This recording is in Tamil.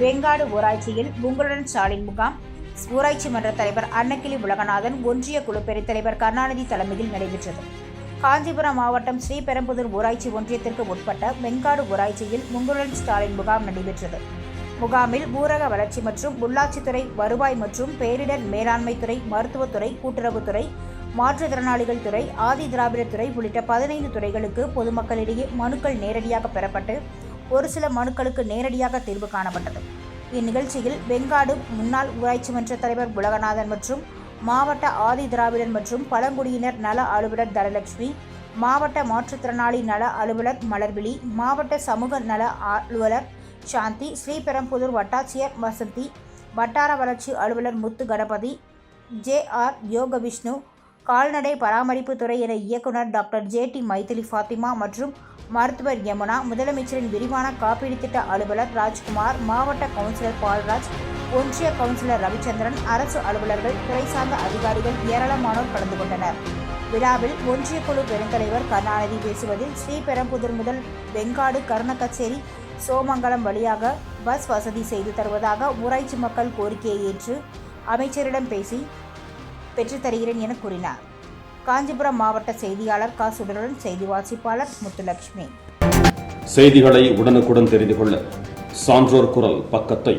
வெங்காடு ஊராட்சியில் உங்களுடன் ஸ்டாலின் முகாம். ஊராட்சி மன்ற தலைவர் அன்னக்கிளி உலகநாதன் ஒன்றிய குழு பெருத்தலைவர் கருணாநிதி தலைமையில் நடைபெற்றது. காஞ்சிபுரம் மாவட்டம் ஸ்ரீபெரும்புதூர் ஊராட்சி ஒன்றியத்திற்கு உட்பட்ட வெங்காடு ஊராட்சியில் உங்களுடன் ஸ்டாலின் முகாம் நடைபெற்றது. முகாமில் ஊரக வளர்ச்சி மற்றும் உள்ளாட்சித்துறை வருவாய் மற்றும் பேரிடர் மேலாண்மை துறை மருத்துவத்துறை கூட்டுறவுத்துறை மாற்றுத்திறனாளிகள் துறை ஆதி திராவிடத் துறை உள்ளிட்ட பதினைந்து துறைகளுக்கு பொதுமக்களிடையே மனுக்கள் நேரடியாக பெறப்பட்டு ஒரு சில மனுக்களுக்கு நேரடியாக தீர்வு காணப்பட்டது. இந்நிகழ்ச்சியில் வெங்காடு முன்னாள் ஊராட்சி மன்ற தலைவர் உலகநாதன் மற்றும் மாவட்ட ஆதி திராவிடர் மற்றும் பழங்குடியினர் நல அலுவலர் தனலட்சுமி மாவட்ட மாற்றுத்திறனாளி நல அலுவலர் மலர்விழி மாவட்ட சமூக நல அலுவலர் சாந்தி ஸ்ரீபெரும்புதூர் வட்டாட்சியர் வசந்தி வட்டார வளர்ச்சி அலுவலர் முத்து கணபதி ஜே ஆர் யோக விஷ்ணு கால்நடை பராமரிப்பு துறை என இயக்குனர் doctor J D Maithili Fathima மற்றும் மருத்துவர் யமுனா முதலமைச்சரின் விரிவான காப்பீடு திட்ட அலுவலர் ராஜ்குமார் மாவட்ட கவுன்சிலர் பால்ராஜ் ஒன்றிய கவுன்சிலர் ரவிச்சந்திரன் அரசு அலுவலர்கள் துறை சார்ந்த அதிகாரிகள் ஏராளமானோர் கலந்து கொண்டனர். விழாவில் ஒன்றிய குழு பெருந்தலைவர் கருணாநிதி பேசுவதில் ஸ்ரீபெரும்புதூர் முதல் வெங்காடு கருணக்கச்சேரி சோமங்கலம் வழியாக பஸ் வசதி செய்து தருவதாக ஊராட்சி மக்கள் கோரிக்கையை ஏற்று அமைச்சரிடம் பேசி பெற்றுத்தருகிறேன் என கூறினார். காஞ்சிபுரம் மாவட்ட செய்தியாளர் கா. சுடருடன் செய்தி வாசிப்பாளர் முத்துலட்சுமி. செய்திகளை உடனுக்குடன் தெரிந்து கொள்ள சான்றோர் குரல் பக்கத்தை